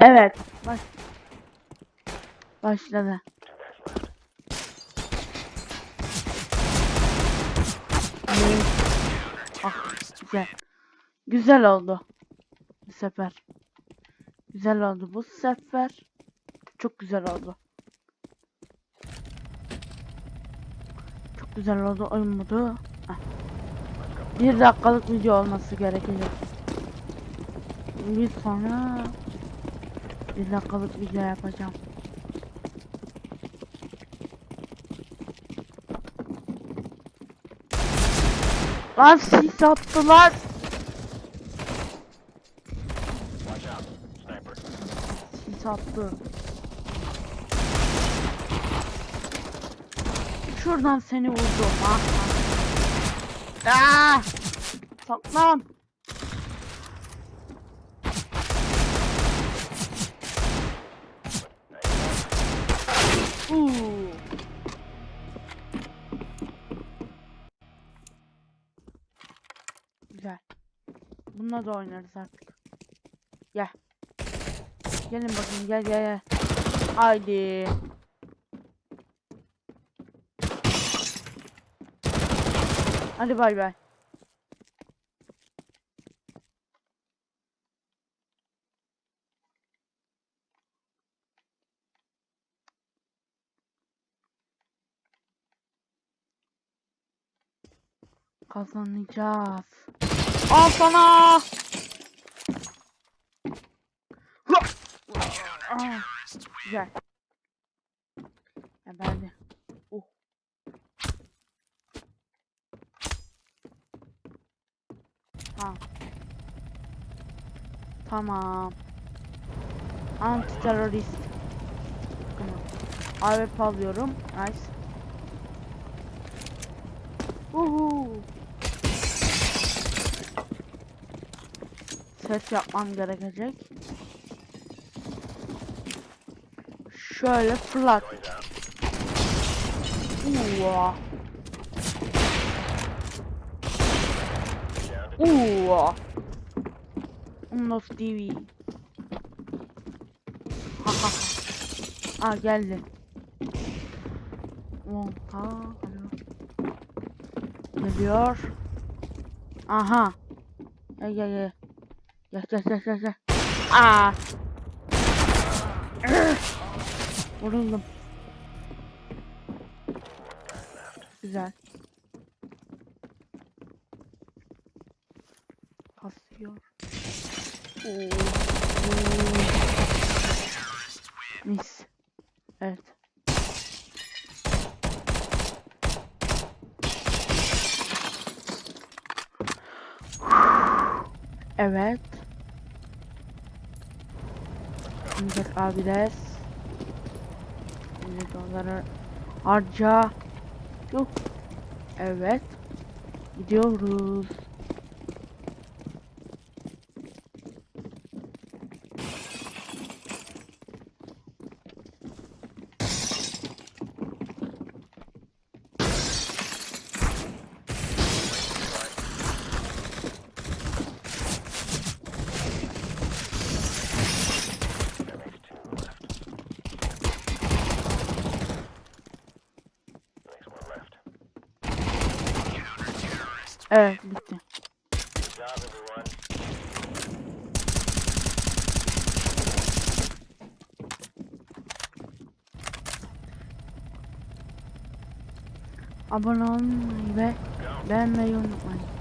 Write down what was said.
Evet. Baş... Başladı. Ah, güzel. Güzel oldu. Bu sefer. Güzel oldu bu sefer. Çok güzel oldu. Çok güzel oldu oyun modu. Ah. Bir dakikalık video olması gerekecek. Bir sonra bir dakikalık video yapacağım. Lan sis attılar. Sis attı. Şuradan seni vurdum. Ah. Ah! Saklan. Güzel. Bununla da oynarız artık. Gel. Gelin bakayım gel gel gel. Haydi. Hadi bay bay. Kazanacağız. Al sana. Aa, güzel. Geberdi. Uh. Tamam. Tamam. Anti terörist. Tamam. AWP alıyorum. Nice. Uhu. Ses yapmam gerekecek. Şöyle fırlat. Uva. Uva. Unlof TV. Ha ha ha. Aa geldi. Alo. Geliyor. Aha. Gel gel gel. Gel gel gel gel gel. Aa. Vuruldum. Güzel. Kasıyor. Oo. Mis. Evet. Evet. Şimdi abides. Şimdi doları harca. Yok. Evet. Gidiyoruz. Evet bitti. Abone olmayı ve beğenmeyi unutmayın.